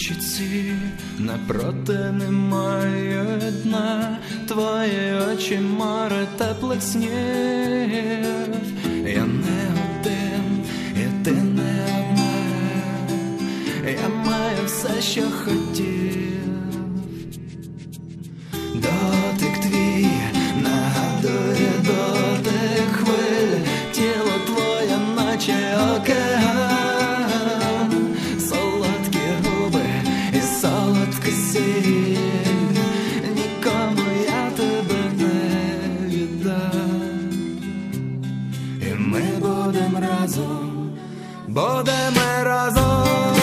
річці, напроти немає дна, твої очі море теплих снів, я не один, і ти не одна, я маю все, що хотів. ми будемо разом, будемо разом.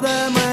them.